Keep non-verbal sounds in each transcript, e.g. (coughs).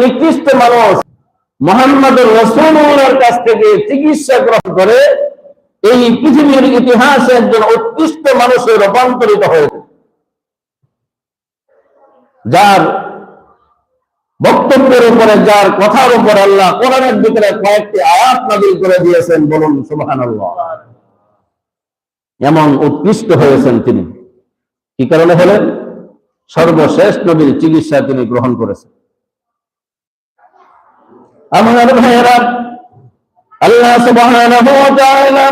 নিকৃষ্ট মানুষ মোহাম্মদ রসুলের কাছ থেকে চিকিৎসা গ্রহণ করে এই পৃথিবীর ইতিহাসে একজন উৎকৃষ্ট মানুষে রূপান্তরিত হয়েছে যার বক্তব্যের উপরে, যার কথার উপর আল্লাহ কোরআনের ভিতরে কয়েকটি আয়াত করে দিয়েছেন, বলুন সুবহানাল্লাহ। এমন উৎকৃষ্ট হয়েছেন তিনি। কি কারণে হলেন? সর্বশেষ নবীর চিকিৎসা তিনি গ্রহণ করেছেন। আমার ভাইয়েরা, আল্লাহ তাআলা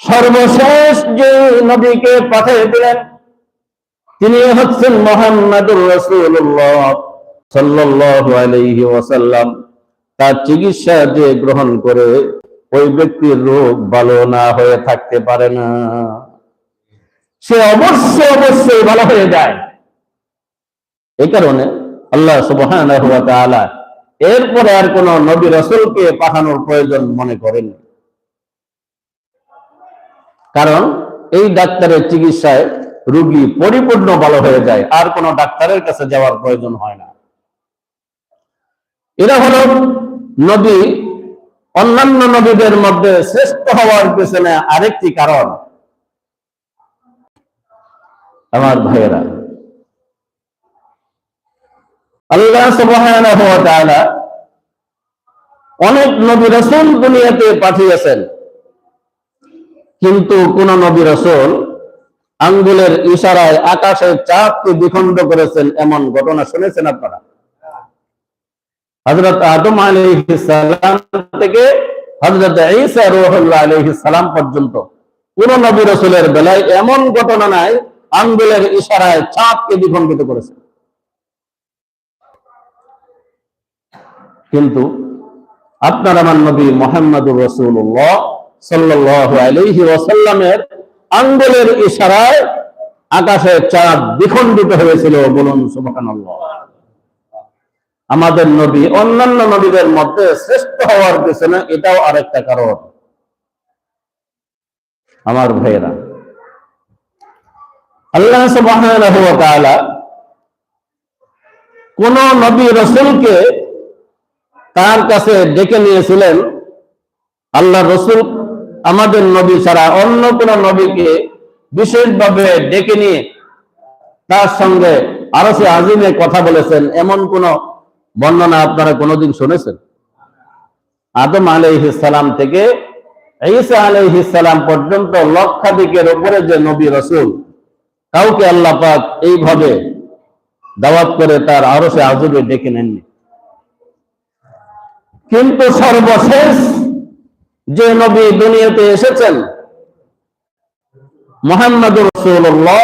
সর্বশেষ যে নবীকে পাঠিয়ে দিলেন তিনি হচ্ছেন মোহাম্মদুর রাসূলুল্লাহ আলাইহি ওয়াসাল্লাম। তার চিকিৎসা যে গ্রহণ করে ওই ব্যক্তির রোগ ভালো না হয়ে থাকতে পারে না। সে অবশ্যই অবশ্যই ভালো হয়ে যায়। এই কারণে আল্লাহ তাআলা এরপরে আর কোন নবী রাসূলকে পাঠানোর প্রয়োজন মনে করেন কারণ এই ডাক্তারের চিকিৎসায় রোগী পরিপূর্ণ ভালো হয়ে যায়, আর কোন ডাক্তারের কাছে যাওয়ার প্রয়োজন হয় না। এরা হলো নবী, অন্যান্য নবীদের মধ্যে শ্রেষ্ঠ হওয়ার পেছনে আরেকটি কারণ। আমার ভাইয়েরা আল্লাহ অনেক নবী রাসূল দুনিয়াতে পাঠিয়েছেন। কিন্তু কোন নবী রাসূল আঙ্গুলের ইশারায় আকাশের চাঁদকে দ্বিখণ্ড করেছেন এমন ঘটনা শুনেছেন আপনারা? হযরত আদম আলাইহিস থেকে আলাইহিস সালাম পর্যন্ত কোন নবী রাসূলের বেলায় এমন ঘটনা নাই, আঙ্গুলের ইশারায় চাঁদকে দ্বিখণ্ডিত করেছে কিন্তু আপনার আমার নবী মোহাম্মদুর রসুল্লাহ সাল্লাহ আলহি আঙ্গুলের ইশারায় আকাশে চাঁদ দ্বিখণ্ডিত হয়েছিল বলুন সুবহানাল্লাহ। আমাদের নবী, অন্যান্য নবীদের মধ্যে শ্রেষ্ঠ হওয়ার পেছনে এটাও আরেকটা কারণ। আমার ভাইয়েরা, আল্লাহ ওয়া কোন নবী রসুলকে তার কাছে ডেকে নিয়েছিলেন, আল্লাহ রসুল আমাদের নবী ছাড়া অন্য কোন নবীকে বিশেষভাবে ডেকে নিয়ে তার সঙ্গে আরও সে আজিমে কথা বলেছেন। এমন কোন বর্ণনা আপনারা কোনোদিন শুনেছেন? আদম আলাইহিসালাম থেকে ঈসা আলাইহিসালাম পর্যন্ত লক্ষাধিকের উপরে যে নবী রসুল, কাউকে আল্লাহ পাক এইভাবে দাওয়াত করে তার আরও সে আজবে ডেকে নেননি। কিন্তু সর্বশেষ যে নবী দুনিয়াতে এসেছেন মোহাম্মদ রসুল্লাহ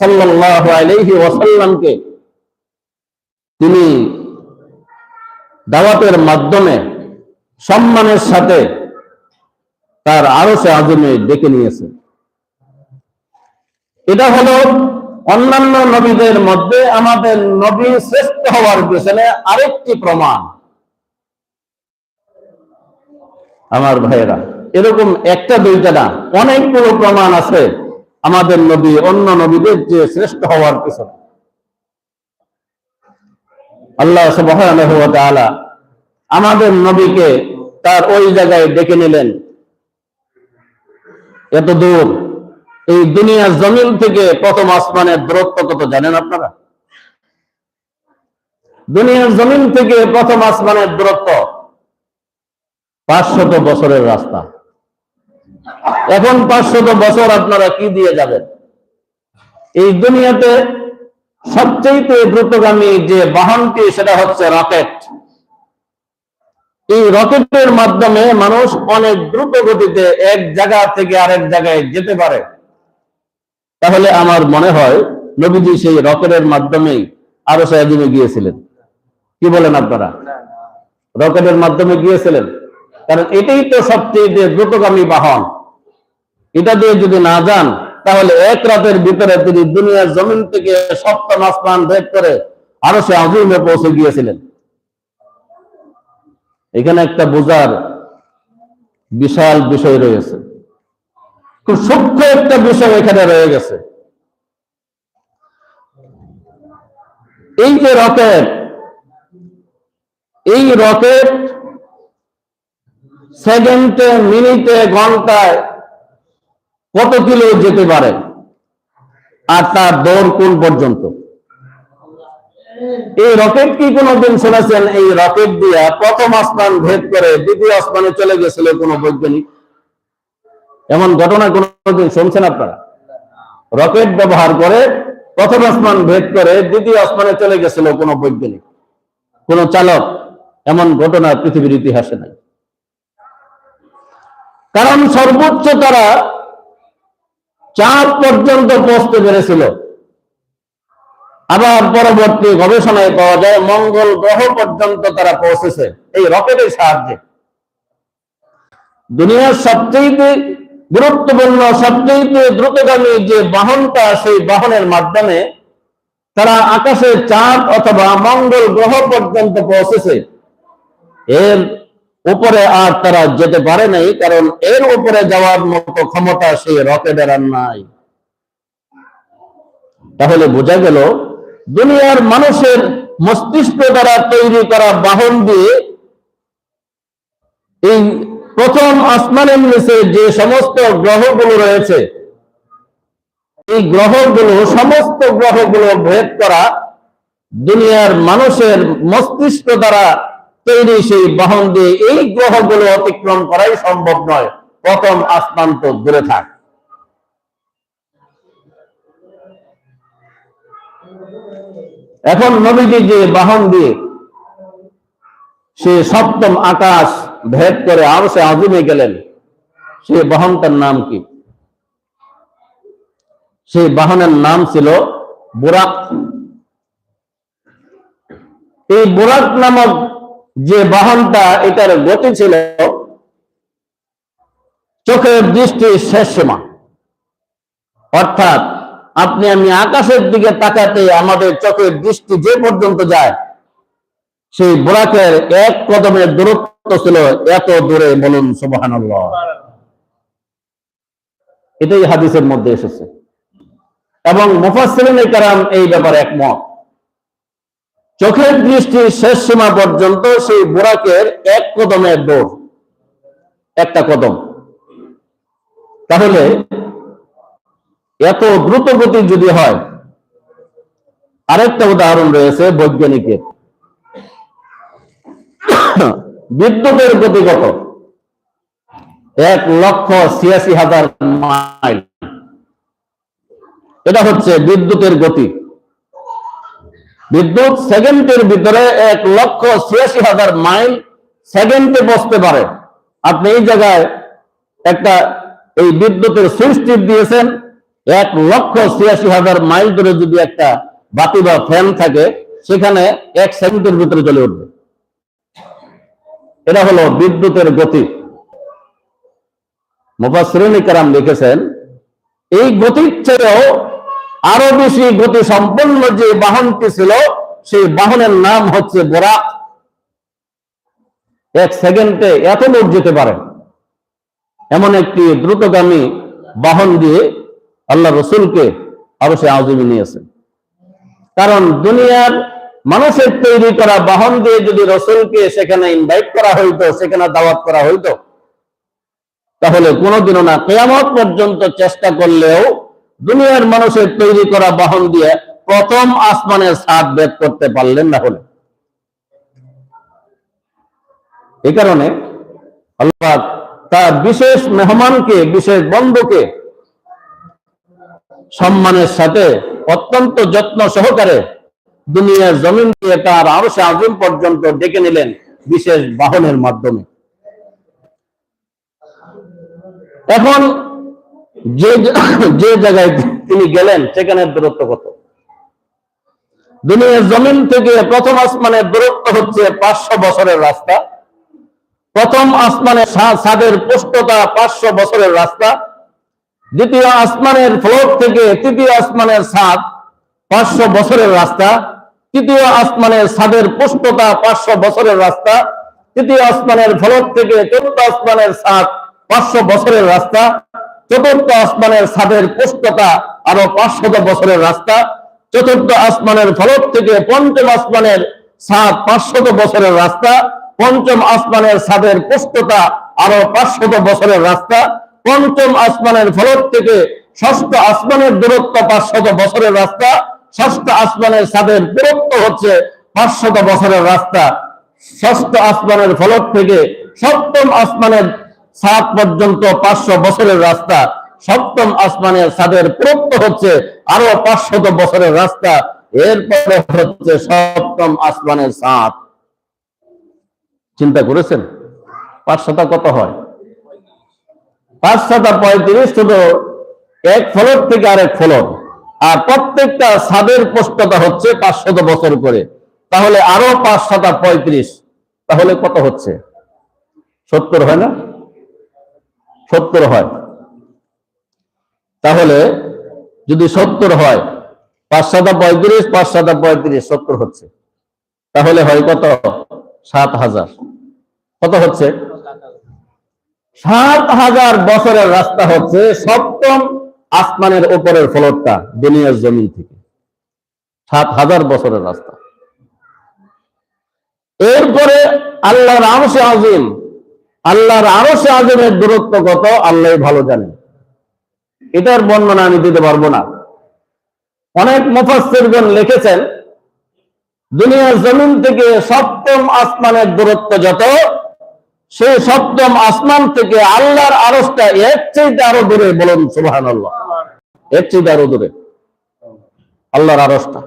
সাল্লাহ আলহি ওয়াসাল্লামকে, তিনি দাওয়াতের মাধ্যমে সম্মানের সাথে তার আরও সে আজমে ডেকে নিয়েছেন এটা হলো অন্যান্য নবীদের মধ্যে আমাদের নবী শ্রেষ্ঠ হওয়ার পেছনে আরেকটি প্রমাণ। আমার ভাইয়েরা, এরকম একটা দুইটা না, অনেকগুলো প্রমাণ আছে আমাদের নবী, অন্য নবীদের যে শ্রেষ্ঠ হওয়ার পিছনে। আল্লাহ আমাদের নবীকে তার ওই জায়গায় ডেকে নিলেন। এত দূর, এই দুনিয়ার জমিন থেকে প্রথম আসমানের দূরত্ব কত জানেন আপনারা? দুনিয়ার জমিন থেকে প্রথম আসমানের দূরত্ব পাঁচশত বছরের রাস্তা। এখন পাঁচশত বছর আপনারা কি দিয়ে যাবেন? এই দুনিয়াতে সবচেয়ে দ্রুতগামী যে বাহনটি, সেটা হচ্ছে রকেট। এই রকেটের মাধ্যমে মানুষ অনেক দ্রুত গতিতে এক জায়গা থেকে আরেক জায়গায় যেতে পারে। তাহলে আমার মনে হয় নবীজি সেই রকেটের মাধ্যমেই আরও সাহায্যে গিয়েছিলেন। কি বলেন আপনারা? রকেটের মাধ্যমে গিয়েছিলেন? কারণ এটাই তো সবচেয়ে দ্রুতগামী বাহন। এটা দিয়ে যদি না যান, তাহলে এক রাতের ভিতরে তিনি দুনিয়ার জমিন থেকে সপ্তম আসমান ভেদ করে আরও সে আজিমে পৌঁছে গিয়েছিলেন। এখানে একটা বোঝার বিশাল বিষয় রয়েছে। খুব সূক্ষ্ম একটা বিষয় এখানে রয়ে গেছে। এই যে রকেট, এই রকেট সেকেন্ডে, মিনিটে, ঘন্টায় কত কিলো যেতে পারে? আর তার দৌড় কোন পর্যন্ত? এই রকেট কি কোনদিন শুনেছেন? এই রকেট দিয়া প্রথম আসমান ভেদ করে দ্বিতীয় আসমানে চলে গেছিল কোন বৈজ্ঞানিক। এমন ঘটনা কোনদিন শুনছেন আপনারা? রকেট ব্যবহার করে প্রথম আসমান ভেদ করে দ্বিতীয় আসমানে চলে গেছিল কোন বৈজ্ঞানিক। কোন চালক, এমন ঘটনা পৃথিবীর ইতিহাসে নাই। কারণ সর্বোচ্চ তারা চাঁদ পর্যন্ত পৌঁছতে পেরেছিল। আবার পরবর্তী গবেষণায় পাওয়া যায়, মঙ্গল গ্রহ পর্যন্ত তারা পৌঁছেছে এই রকেটের সাহায্যে। দুনিয়ার সবচেয়ে গুরুত্বপূর্ণ সবচেয়ে দ্রুতগামী যে বাহনটা, সেই বাহনের মাধ্যমে তারা আকাশে চাঁদ অথবা মঙ্গল গ্রহ পর্যন্ত পৌঁছেছে। এর উপরে আর তারা যেতে পারে নাই, কারণ এর উপরে যাওয়ার মতো ক্ষমতা সেই রকেটের আর নাই। তাহলে বোঝা গেল, দুনিয়ার মানুষের মস্তিষ্ক দ্বারা তৈরি করা বাহন দিয়ে এই প্রথম আসমানের নিচে যে সমস্ত গ্রহগুলো রয়েছে, এই গ্রহগুলো, সমস্ত গ্রহগুলো ভেদ করা দুনিয়ার মানুষের মস্তিষ্ক দ্বারা তৈরি সেই বাহন দিয়ে এই গ্রহগুলো অতিক্রম করাই সম্ভব নয়। প্রথম আসমান তো দূরে থাক। এখন নবীজি যে বাহন দিয়ে সে সপ্তম আকাশ ভেদ করে আরও সে আজিমে গেলেন, সে বাহনটার নাম কি? সেই বাহনের নাম ছিল বুরাক। এই বুরাক নামক যে বাহনটা এটার গতি ছিল, চোখের দৃষ্টি শেষ সীমা। অর্থাৎ আপনি আমি আকাশের দিকে তাকাতে আমাদের চোখের দৃষ্টি যে পর্যন্ত যায়, সেই বোরাকের এক কদমের দূরত্ব ছিল এত দূরে বলুন সুবাহান এটাই হাদিসের মধ্যে এসেছে। এবং মুফাসসিরিনে কারাম এই ব্যাপারে একমত। চোখের দৃষ্টি শেষ সীমা পর্যন্ত সেই বোরাকের এক কদমের দৌড়। একটা কদম। তাহলে এত দ্রুত গতি যদি হয়, আরেকটা উদাহরণ রয়েছে বৈজ্ঞানিকের। বিদ্যুতের গতি কত? এক লক্ষ ছিয়াশি হাজার মাইল। এটা হচ্ছে বিদ্যুতের গতি। বিদ্যুৎ সেকেন্ডের ভিতরে এক লক্ষ ছিয়াশি হাজার মাইল সেকেন্ডে বসতে পারে। আপনি এই জায়গায় একটা এই বিদ্যুতের সুইচ দিয়েছেন, এক লক্ষ ছিয়াশি হাজার মাইল ধরে যদি একটা বাতি বা ফ্যান থাকে, সেখানে এক সেকেন্ডের ভিতরে চলে উঠবে। এটা হলো বিদ্যুতের গতি। মুফাসরিনী কারাম লিখেছেন, এই গতির চেয়েও আরও বেশি গতি সম্পন্ন যে বাহনটি ছিল, সেই বাহনের নাম হচ্ছে বোরাক এক সেকেন্ডে এত লোক যেতে পারে। এমন একটি দ্রুতগামী বাহন দিয়ে আল্লাহ রসুলকে আরও সে আজমি নিয়েছেন কারণ দুনিয়ার মানুষের তৈরি করা বাহন দিয়ে যদি রসুলকে সেখানে ইনভাইট করা হইতো, সেখানে দাওয়াত করা হইতো, তাহলে কোনোদিনও না, কেয়ামত পর্যন্ত চেষ্টা করলেও দুনিয়ার মানুষের তৈরি করা বাহন দিয়ে প্রথম আসমানের সাত বেদ করতে পারলেন না হলে। এই কারণে আল্লাহ তার বিশেষ মেহমানকে, বিশেষ বন্ধুকে সম্মানের সাথে অত্যন্ত যত্ন সহকারে দুনিয়ার জমিন দিয়ে তার আরও সে আজম পর্যন্ত ডেকে নিলেন বিশেষ বাহনের মাধ্যমে। এখন (coughs) যে জায়গায় তিনি গেলেন, সেখানে দূরত্ব কত? দুনিয়ার জমিন থেকে প্রথম আসমানের দূরত্ব হচ্ছে পাঁচশো বছরের রাস্তা। প্রথম আসমানের ছাদের পুষ্টতা পাঁচশো বছরের রাস্তা। দ্বিতীয় আসমানের ফ্লোর থেকে তৃতীয় আসমানের ছাদ পাঁচশো বছরের রাস্তা। তৃতীয় আসমানের ছাদের পুষ্টতা পাঁচশো বছরের রাস্তা। তৃতীয় আসমানের ফ্লোর থেকে চতুর্থ আসমানের ছাদ পাঁচশো বছরের রাস্তা। চতুর্থ আসমানের ছাদের পুষ্টতা আরও পাঁচশত বছরের রাস্তা। চতুর্থ আসমানের ফলক থেকে পঞ্চম আসমানের সাত পাঁচশত বছরের রাস্তা। পঞ্চম আসমানের ছাদের প্রস্ততা আরও পাঁচশত বছরের রাস্তা। পঞ্চম আসমানের ফলক থেকে ষষ্ঠ আসমানের দূরত্ব পাঁচশত বছরের রাস্তা। ষষ্ঠ আসমানের ছাদের দূরত্ব হচ্ছে পাঁচশত বছরের রাস্তা। ষষ্ঠ আসমানের ফলক থেকে সপ্তম আসমানের সাত পর্যন্ত পাঁচশো বছরের রাস্তা। সপ্তম আসমানের ছাদের প্রত্য হচ্ছে আরও পাঁচশত বছরের রাস্তা। এরপরে হচ্ছে সপ্তম আসমানের সাত চিন্তা করেছেন? পাঁচশত কত হয়? পাঁচশত পঁয়ত্রিশ শুধু এক ফলক থেকে আরেক ফলক। আর প্রত্যেকটা ছাদের পোষ্টতা হচ্ছে পাঁচশত বছর করে তাহলে আরও পাঁচশত পঁয়ত্রিশ। তাহলে কত হচ্ছে? সত্তর, হয় না? সত্তর হয়। তাহলে যদি সত্তর হয়, পাঁচশত পঁয়ত্রিশ পাঁচশত পঁয়ত্রিশ, সত্তর হচ্ছে। তাহলে হয় কত? সাত হাজার। কত হচ্ছে? সাত হাজার বছরের রাস্তা হচ্ছে সপ্তম আসমানের উপরের ফলকটা দুনিয়ার জমিন থেকে। সাত হাজার বছরের রাস্তা। এরপরে আল্লাহর আরশে আজিম আল্লাহর আরশে আজিমের দূরত্ব কত? আল্লাহ ভালো জানেন এটার বর্ণনা আমি দিতে পারব না। অনেক মুফাসসিরগণ লিখেছেন, দুনিয়ার জমিন থেকে সপ্তম আসমানের দূরত্ব যত, সেই সপ্তম আসমান থেকে আল্লাহর আরসটা এর চাইতে আরও দূরে। বলুন, সুবহানাল্লাহ। এর চাইতে আরও দূরে। আল্লাহর আরশটা।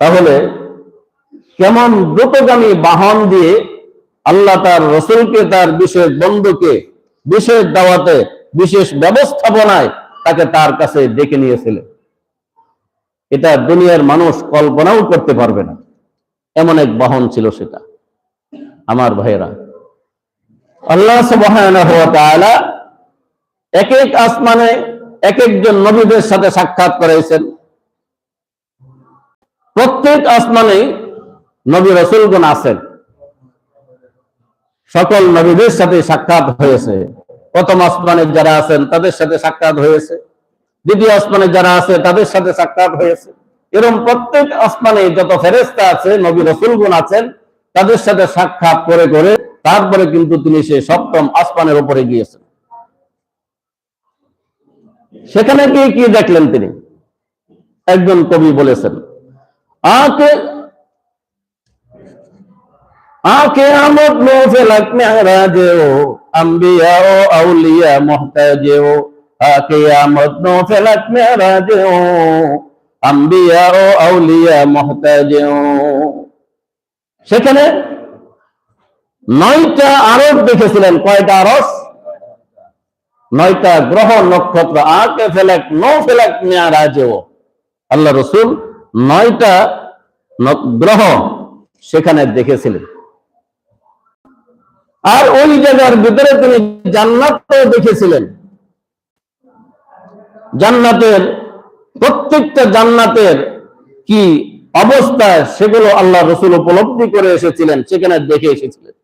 তাহলে কেমন দ্রুতগামী বাহন দিয়ে আল্লাহ তার রসুলকে, তার বিশেষ বন্ধুকে, বিশেষ দাওয়াতে, বিশেষ ব্যবস্থাপনায় তাকে তার কাছে ডেকে নিয়েছিলেন। এটা দুনিয়ার মানুষ কল্পনাও করতে পারবে না। এমন এক বাহন ছিল সেটা। আমার ভাইয়েরা, আল্লাহ তাআলা এক এক আসমানে এক একজন নবীদের সাথে সাক্ষাৎ করাইছেন। প্রত্যেক আসমানে নবী রসুলগণ আছেন। সকল নবীদের সাথে সাক্ষাৎ হয়েছে। প্রথম আসমানে যারা আছেন, তাদের সাথে সাক্ষাৎ হয়েছে। দ্বিতীয় আসমানে যারা আছে, তাদের সাথে সাক্ষাৎ হয়েছে। এরকম প্রত্যেক আসমানে যত ফেরেস্তা আছে, নবী রসুলগুন আছেন, তাদের সাথে সাক্ষাৎ করে করে তারপরে কিন্তু তিনি সে সপ্তম আসমানের উপরে গিয়েছেন। সেখানে গিয়ে কি দেখলেন তিনি? একজন কবি বলেছেন, আকে সেখানে নয়টা আরব দেখেছিলেন, কয়টা আরস? নয়টা গ্রহ, নক্ষত্র আকে ফেলাক নো ফেলাক মেয়ারাজে ও আল্লাহ রসুল নয়টা গ্রহ সেখানে দেখেছিলেন। আর ওই জায়গার ভিতরে তিনি জান্নাত দেখেছিলেন। জান্নাতের প্রত্যেকটা জান্নাতের কি অবস্থা, সেগুলো আল্লাহ রসুল উপলব্ধি করে এসেছিলেন, সেখানে দেখে এসেছিলেন।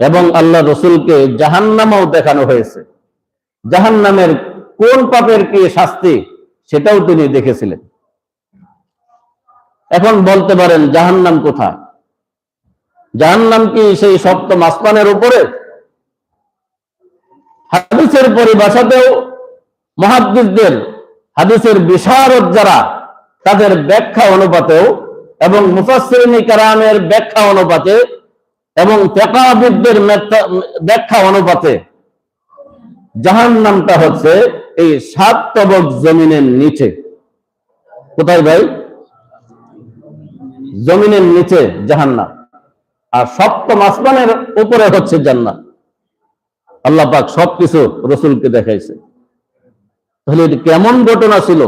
এবং আল্লাহ রসুলকে জাহান্নামাও দেখানো হয়েছে। জাহান্নামের কোন পাপের কি শাস্তি, সেটাও তিনি দেখেছিলেন। এখন বলতে পারেন, জাহান্নাম কোথায়? জাহান্নাম কি সেই সপ্তম আসমানের উপরে? হাদিসের পরিভাষাতেও মহাদ্দিসদের হাদিসের বিশারদ যারা, তাদের ব্যাখ্যা অনুপাতেও এবং মুফাসসিরিনী কারামের ব্যাখ্যা অনুপাতে এবং ফেকাবিদদের মেথা- ব্যাখ্যা অনুপাতে জাহান্নামটা হচ্ছে এই সাত তবক জমিনের নিচে। কোথায় ভাই? জমিনের নিচে জাহান্নাম। আর সপ্তম আসমানের উপরে হচ্ছে জান্নাত। আল্লাহ পাক সবকিছু রসুলকে দেখাইছে। তাহলে এটি কেমন ঘটনা ছিল?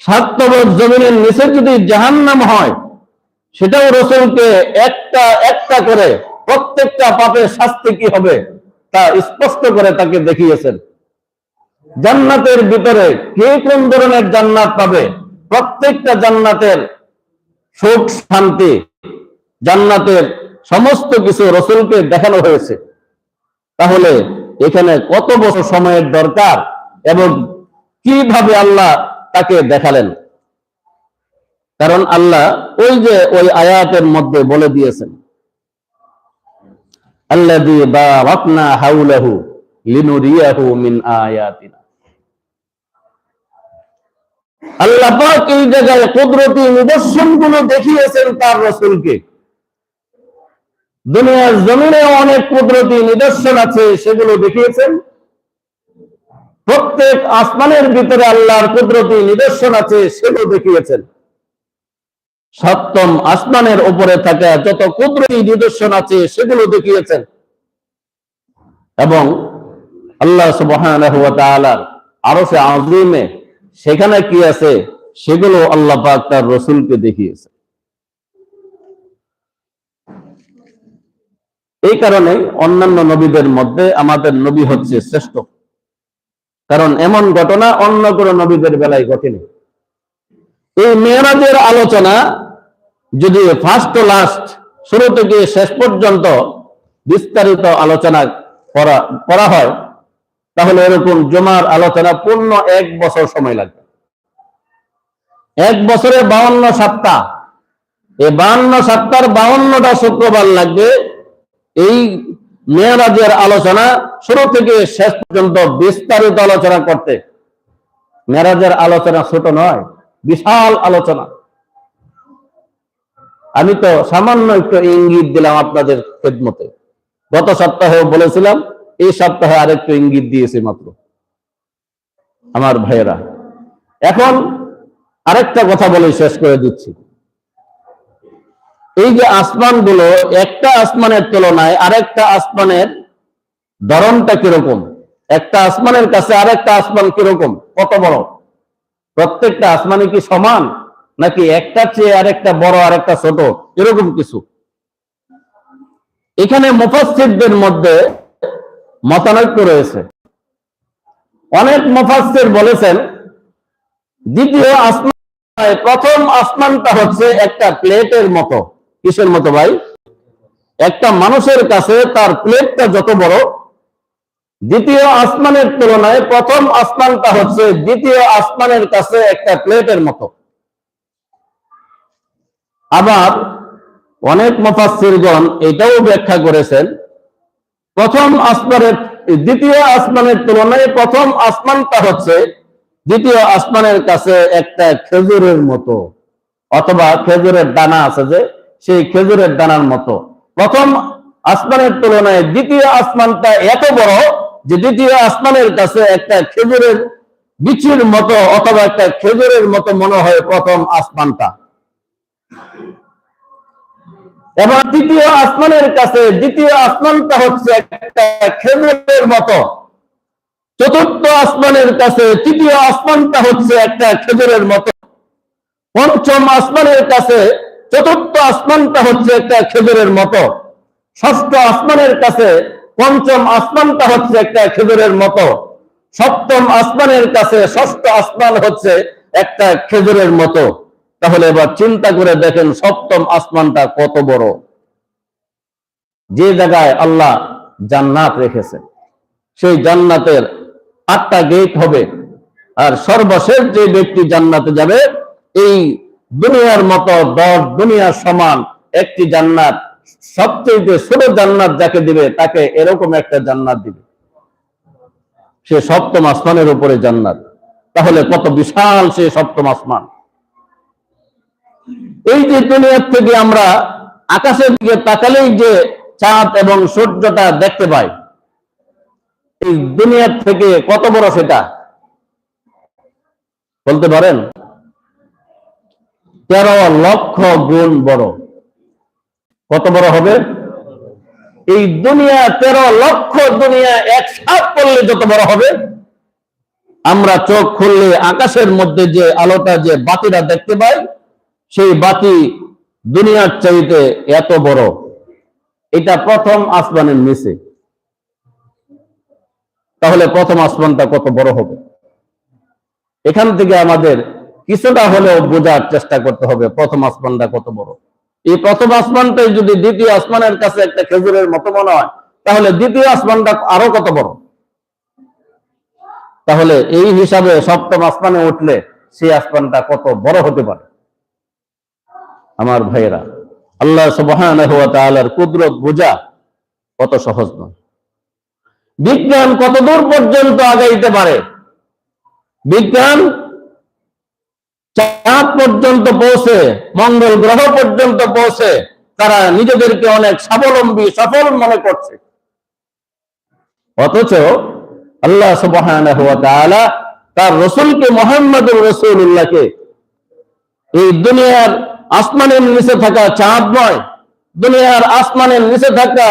সাতবর জমিনের নিচে যদি জাহান্নাম হয়, সেটাও রসুলকে একটা একটা করে প্রত্যেকটা পাপের শাস্তি কি হবে তা স্পষ্ট করে তাকে দেখিয়েছেন। জান্নাতের ভিতরে কে কোন ধরনের জান্নাত পাবে? প্রত্যেকটা জান্নাতের সুখ শান্তি জান্নাতের সমস্ত কিছু রসুলকে দেখানো হয়েছে। তাহলে এখানে কত বছর সময়ের দরকার এবং কীভাবে আল্লাহ তাকে দেখালেন? কারণ আল্লাহ ওই যে ওই আয়াতের মধ্যে বলে দিয়েছেন আল্লাহ পাক এই জায়গায় কুদরতি নিদর্শনগুলো দেখিয়েছেন তার রাসূলকে। দুনিয়ার জমিনে অনেক কুদরতি নিদর্শন আছে, সেগুলো দেখিয়েছেন। প্রত্যেক আসমানের ভিতরে আল্লাহর কুদরতি নিদর্শন আছে, সেগুলো দেখিয়েছেন। সপ্তম আসমানের উপরে থাকা যত কুদরতি নিদর্শন আছে, সেগুলো দেখিয়েছেন। এবং আল্লাহ ওয়া তাআলার আরশে আযীমে সেখানে কি আছে, সেগুলো আল্লাহ পাক তার রসুলকে দেখিয়েছে এই কারণে অন্যান্য নবীদের মধ্যে আমাদের নবী হচ্ছে শ্রেষ্ঠ। কারণ এমন ঘটনা অন্য কোনো নবীদের বেলায় ঘটেনি। এই মেয়েরাজের আলোচনা যদি ফার্স্ট ও লাস্ট শুরু থেকে শেষ পর্যন্ত বিস্তারিত আলোচনা করা করা হয়, তাহলে এরকম জমার আলোচনা পূর্ণ এক বছর সময় লাগবে। এক বছরে বাউন্ন সপ্তাহ এই বাউন্ন সপ্তাহ বাউন্নটা শুক্রবার লাগবে। এই মেয়েরাজের আলোচনা শুরু থেকে শেষ পর্যন্ত বিস্তারিত আলোচনা করতে। মেয়েরাজের আলোচনা ছোট নয়, বিশাল আলোচনা। আমি তো সামান্য একটু ইঙ্গিত দিলাম আপনাদের খেদমতে। গত সপ্তাহে বলেছিলাম, এই সপ্তাহে আরেকটু ইঙ্গিত দিয়েছি মাত্র। আমার ভাইয়েরা, এখন আরেকটা কথা বলে শেষ করে দিচ্ছি। এই যে আসমানগুলো একটা আসমানের তুলনায় আরেকটা আসমানের ধরনটা কীরকম? একটা আসমানের কাছে আরেকটা আসমান কীরকম? কত বড়? প্রত্যেকটা আসমানে কি সমান? নাকি একটা চেয়ে আরেকটা বড়, আরেকটা ছোট? এরকম কিছু। এখানে মুফাসসিরদের মধ্যে মতানৈক্য রয়েছে। অনেক মুফাসসির বলেছেন, দ্বিতীয় আসমান প্রথম আসমানটা হচ্ছে একটা প্লেটের মতো। কিসের মতো ভাই? একটা মানুষের কাছে তার প্লেটটা যত বড়, দ্বিতীয় আসমানের তুলনায় প্রথম আসমানটা হচ্ছে দ্বিতীয় আসমানের কাছে একটা প্লেটের মতো। আবার অনেক মুফাসসিরগণ এটাও ব্যাখ্যা করেছেন, প্রথম আসমানের, দ্বিতীয় আসমানের তুলনায় প্রথম আসমানটা হচ্ছে দ্বিতীয় আসমানের কাছে একটা খেজুরের মতো, অথবা খেজুরের দানা আছে যে সেই খেজুরের দানার মতো। প্রথম আসমানের তুলনায় দ্বিতীয় আসমানটা এত বড় যে দ্বিতীয় আসমানের কাছে একটা খেজুরের বিচির মতো অথবা একটা খেজুরের মতো মনে হয় প্রথম আসমানটা। এবার তৃতীয় আসমানের কাছে দ্বিতীয় আসমানটা হচ্ছে একটা খেজুরের মতো। চতুর্থ আসমানের কাছে তৃতীয় আসমানটা হচ্ছে একটা খেজুরের মতো। পঞ্চম আসমানের কাছে চতুর্থ আসমানটা হচ্ছে একটা খেজুরের মতো। ষষ্ঠ আসমানের কাছে, পঞ্চম আসমানটা হচ্ছে একটা খেজুরের মতো। সপ্তম আসমানের কাছে, ষষ্ঠ আসমান হচ্ছে একটা খেজুরের মতো। তাহলে এবার চিন্তা করে দেখেন সপ্তম আসমানটা কত বড়। যে জায়গায় আল্লাহ জান্নাত রেখেছে সেই জান্নাতের আটটা গেট হবে। আর সর্বশেষ যে ব্যক্তি জান্নাতে যাবে, এই দুনিয়ার মতো দশ দুনিয়ার সমান, একটি জান্নাত, সবচেয়ে ছোট জান্নাত যাকে দিবে, তাকে এরকম একটা জান্নাত দিবে। সে সপ্তম আসমানের উপরে জান্নাত। তাহলে কত বিশাল সে সপ্তম আসমান। এই যে দুনিয়ার থেকে আমরা আকাশের দিকে তাকালেই যে চাঁদ এবং সূর্যটা দেখতে পাই, এই দুনিয়ার থেকে কত বড় সেটা? বলতে পারেন? তেরো লক্ষ গুণ বড়। কত বড় হবে? এই দুনিয়া তেরো লক্ষ, দুনিয়া একসাথ করলে যত বড় হবে। আমরা চোখ খুললে আকাশের মধ্যে যে আলোটা, যে বাতিটা দেখতে পাই, সেই বাতি দুনিয়ার চাইতে এত বড়। এটা প্রথম আসমানের নিচে। তাহলে প্রথম আসমানটা কত বড় হবে? এখান থেকে আমাদের কিছুটা হলেও বোঝার চেষ্টা করতে হবে। প্রথম আসমানটা কত বড়? এই প্রথম আসমানটাই যদি দ্বিতীয় আসমানের কাছে একটা খেজুরের মতো মনে হয়, তাহলে দ্বিতীয় আসমানটা আরও কত বড়? তাহলে এই হিসাবে সপ্তম আসমানে উঠলে সেই আসমানটা কত বড় হতে পারে? আমার ভাইয়েরা, আল্লাহ ওয়া কুদরত বোঝা কত সহজ নয়। বিজ্ঞান কত দূর পর্যন্ত আগাইতে পারে? বিজ্ঞান চাঁদ পর্যন্ত পৌঁছে, মঙ্গল গ্রহ পর্যন্ত পৌঁছে, তারা নিজেদেরকে অনেক স্বাবলম্বী, সফল মনে করছে। অথচ আল্লাহ ওয়া তার রসুলকে মোহাম্মদুর রসুল্লাহকে এই দুনিয়ার আসমানের নিচে থাকা চাঁদ নয়, দুনিয়ার আসমানের নিচে থাকা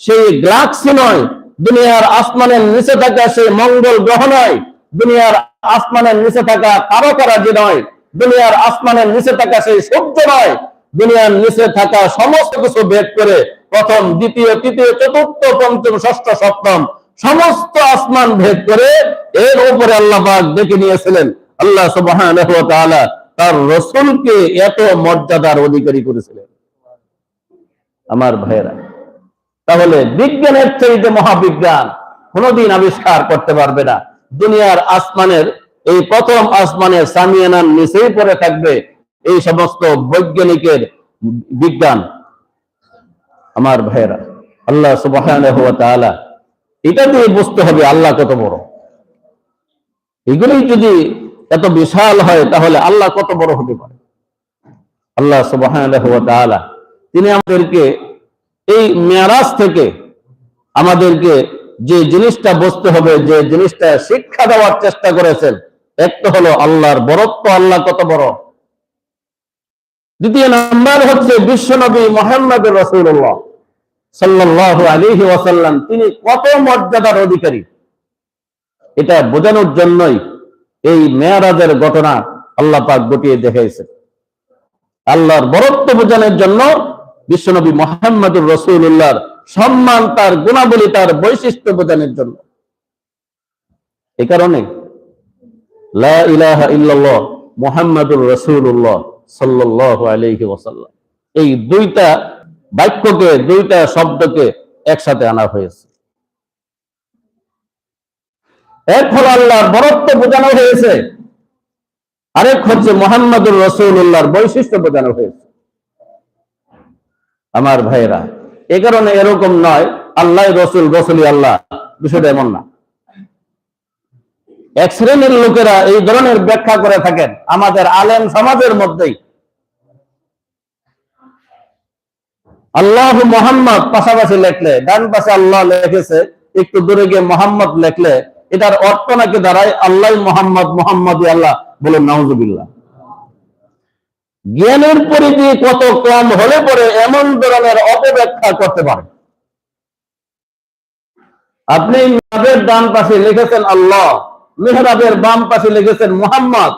সেই গ্লাক্সি নয়, দুনিয়ার আসমানের নিচে থাকা সেই মঙ্গল গ্রহ নয়, দুনিয়ার আসমানের নিচে থাকা তারকারাজি নয় দুনিয়ার আসমানের নিচে থাকা সেই সূর্য নয় দুনিয়ার নিচে থাকা সমস্ত কিছু ভেদ করে প্রথম, দ্বিতীয়, তৃতীয়, চতুর্থ, পঞ্চম, ষষ্ঠ, সপ্তম সমস্ত আসমান ভেদ করে এর উপরে আল্লাহ ডেকে নিয়েছিলেন। আল্লাহ তাআলা তার রসুলকে এত মর্যাদার অধিকারী করেছিলেন। আমার ভাইয়েরা, তাহলে বিজ্ঞানের চাইতে মহাবিজ্ঞান কোনদিন আবিষ্কার করতে পারবে না। দুনিয়ার আসমানের এই প্রথম আসমানের সামিয়ানার নিচেই পড়ে থাকবে এই সমস্ত বৈজ্ঞানিকের বিজ্ঞান। আমার ভাইয়েরা, আল্লাহ তাআলা এটা দিয়ে বুঝতে হবে আল্লাহ কত বড়। এগুলি যদি এত বিশাল হয় তাহলে আল্লাহ কত বড় হতে পারে? আল্লাহ তাআলা তিনি আমাদেরকে এই মেয়ারাজ থেকে আমাদেরকে যে জিনিসটা বুঝতে হবে, যে জিনিসটা শিক্ষা দেওয়ার চেষ্টা করেছেন একটা হলো আল্লাহর বরত্ব, আল্লাহ কত বড়? দ্বিতীয় নাম্বার হচ্ছে বিশ্বনবী মোহাম্মদ রসুল্লাহ সাল্লাহ আলিহি ওয়াসাল্লাম। তিনি কত মর্যাদার অধিকারী? এটা বোঝানোর জন্যই এই মেয়ারাজের ঘটনা আল্লাহ পাক ঘটিয়ে দেখাইছে আল্লাহর বরত্ব বোঝানোর জন্য বিশ্বনবী মোহাম্মদুর রসুল্লাহর সম্মান, তার গুণাবলী, তার বৈশিষ্ট্য বোঝানোর জন্য। এ কারণে লা ইলাহা ইল্লাল্লাহ বাক্যকে, দুইটা শব্দকে একসাথে আনা হয়েছে। আল্লাহর বরত্ব বোঝানো হয়েছে। আরেক হচ্ছে মোহাম্মদুর রসুল্লাহর বৈশিষ্ট্য বোঝানো হয়েছে। আমার ভাইয়েরা, এ কারণে এরকম নয়, আল্লাহ, রসুল, রসুলি, আল্লাহ, বিষয়টা এমন না। এক শ্রেণির লোকেরা এই ধরনের ব্যাখ্যা করে থাকেন আমাদের আলেম সমাজের মধ্যেই। আল্লাহ মোহাম্মদ পাশাপাশি লেখলে, ডান পাশে আল্লাহ লিখেছে, একটু দূরে গিয়ে মোহাম্মদ লেখলে, এটার অর্থ নাকি দাঁড়ায় আল্লাহ মোহাম্মদ মোহাম্মদ আল্লাহ বলেন, নাউজুবিল্লাহ। জ্ঞানের পরিধি কত কম হলে পরে এমন ধরনের অপব্যাখ্যা করতে পারে। আপনি ডান পাশে লিখেছেন আল্লাহ মেহরাবের বাম পাশে লিখেছেন মোহাম্মদ।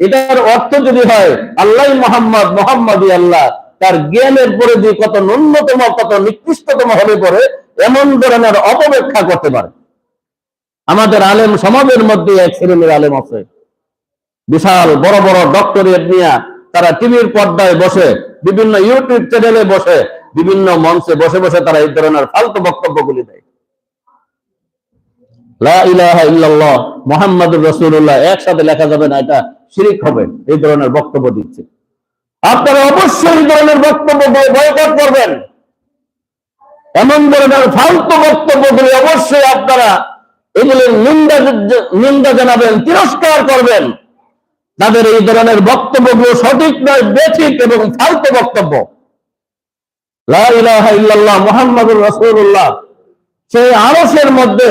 এটার অর্থ যদি হয় আল্লাহ মোহাম্মদ মোহাম্মদ আল্লাহ। তার জ্ঞানের পরিধি কত ন্যূনতম, কত নিকৃষ্টতম হলে পরে এমন ধরনের অপব্যাখ্যা করতে পারে। আমাদের আলেম সমাজের মধ্যে এক শ্রেণির আলেম আছে। বিশাল, বড় বড় ডক্টরেট নিয়ে তারা টিভির পর্দায় বসে, বিভিন্ন ইউটিউব চ্যানেলে বসে, বিভিন্ন মঞ্চে বসে বসে তারা এই ধরনের ফালতু বক্তব্যগুলি দেয়। একসাথে লেখা যাবে না, এটা শিরিক হবে, এই ধরনের বক্তব্য দিচ্ছে। আপনারা অবশ্যই এই ধরনের বক্তব্য বয়কট করবেন। এমন ধরনের ফালতু বক্তব্যগুলি অবশ্যই আপনারা এগুলির নিন্দা নিন্দা জানাবেন, তিরস্কার করবেন। তাদের এই ধরনের বক্তব্যগুলো সঠিক নয়, বেঠিক এবং ফালতু বক্তব্য। মোহাম্মদুর রসুল্লাহ সেই আরসের মধ্যে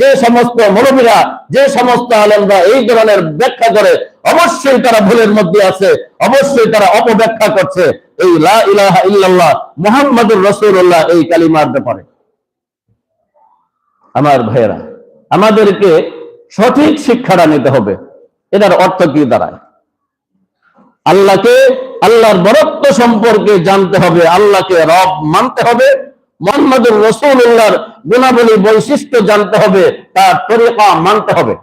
যে সমস্ত মৌলবীরা যে সমস্ত আলেমরা এই ধরনের ব্যাখ্যা করে, অবশ্যই তারা ভুলের মধ্যে আছে, অবশ্যই তারা অপব্যাখ্যা করছে। এই লা ইলাহা ইল্লাল্লাহ মুহাম্মাদুর রাসূলুল্লাহ এই কালিমার ব্যাপারে। আমার ভাইয়েরা, আমাদেরকে সঠিক শিক্ষাটা নিতে হবে। এটার অর্থ কি দাঁড়ায়? আল্লাহকে, আল্লাহর বরত্ব সম্পর্কে জানতে হবে, আল্লাহকে রব মানতে হবে মোহাম্মদুর রসুল্লাহর গুণাবলী বৈশিষ্ট্য জানতে হবে, তার তরিকা মানতে হবে।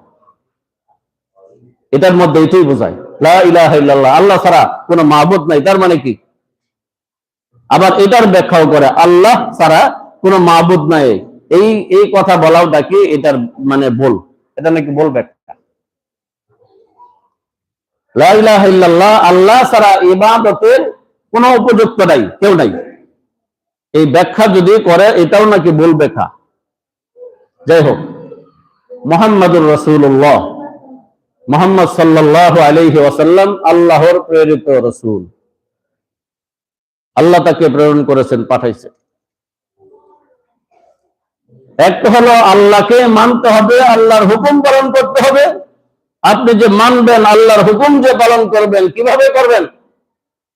এটার মধ্যে এটাই বোঝায় আল্লাহ ছাড়া কোনো মাহবুদ নাই, তার মানে কি? আবার এটার ব্যাখ্যাও করে, আল্লাহ মাহবুদ নাই। এই এই কথা বলাও নাকি এটার মানে বল এটা নাকি বল ব্যাখ্যা? আল্লাহ ছাড়া ইবাদতের কোনো উপযুক্ত নাই, কেউ নাই। এই ব্যাখ্যা যদি করে, এটাও নাকি ভুল ব্যাখ্যা। যাই হোক, মোহাম্মদুর রসুল্লাহ মোহাম্মদ সাল্লাহ আলহি ওয়াসাল্লাম আল্লাহর প্রেরিত রসুল। আল্লাহ তাকে প্রেরণ করেছেন, পাঠাইছেন। একটা হলো আল্লাহকে মানতে হবে, আল্লাহর হুকুম পালন করতে হবে। আপনি যে মানবেন, আল্লাহর হুকুম যে পালন করবেন, কীভাবে করবেন?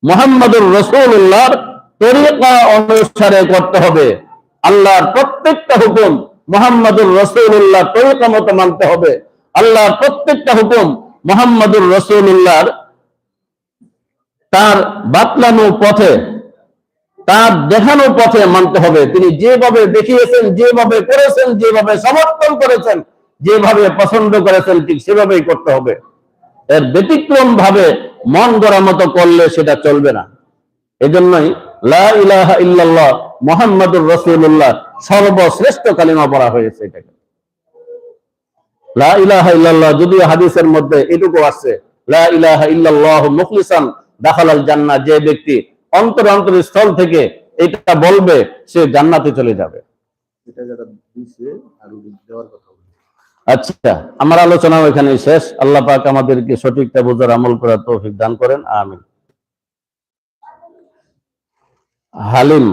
মোহাম্মদুর রসুল্লাহর তরিকা অনুসারে করতে হবে। আল্লাহর প্রত্যেকটা হুকুম মোহাম্মদুর রসুল্লাহ তরিকা মতো মানতে হবে। আল্লাহর প্রত্যেকটা হুকুম মোহাম্মদুর রসুল্লাহর তার বাতলানো পথে, তার দেখানো পথে মানতে হবে। তিনি যেভাবে দেখিয়েছেন, যেভাবে করেছেন, যেভাবে সমর্থন করেছেন, যেভাবে পছন্দ করেছেন, ঠিক সেভাবেই করতে হবে। এর ব্যতিক্রম ভাবে মন গড়া মতো করলে সেটা চলবে না। এজন্যই লা ইল্লাল্লাহ মোহাম্মদুর রসুল্লাহ সর্বশ্রেষ্ঠ কালিমা বলা হয়েছে এটাকে। লা ইলাহা ইল্লাল্লাহ যদিও হাদিসের মধ্যে এটুকু আছে লা ইলাহা ইল্লাল্লাহ মুখলিসান দাখালাল জান্নাহ যে ব্যক্তি অন্তর অন্তর স্থল থেকে এটা বলবে সে জান্নাতে চলে যাবে। আচ্ছা আমার আলোচনা এখানে শেষ। আল্লাহ পাক আমাদেরকে সঠিকটা বোঝার আমল করার তৌফিক দান করেন। আমিন। হালিম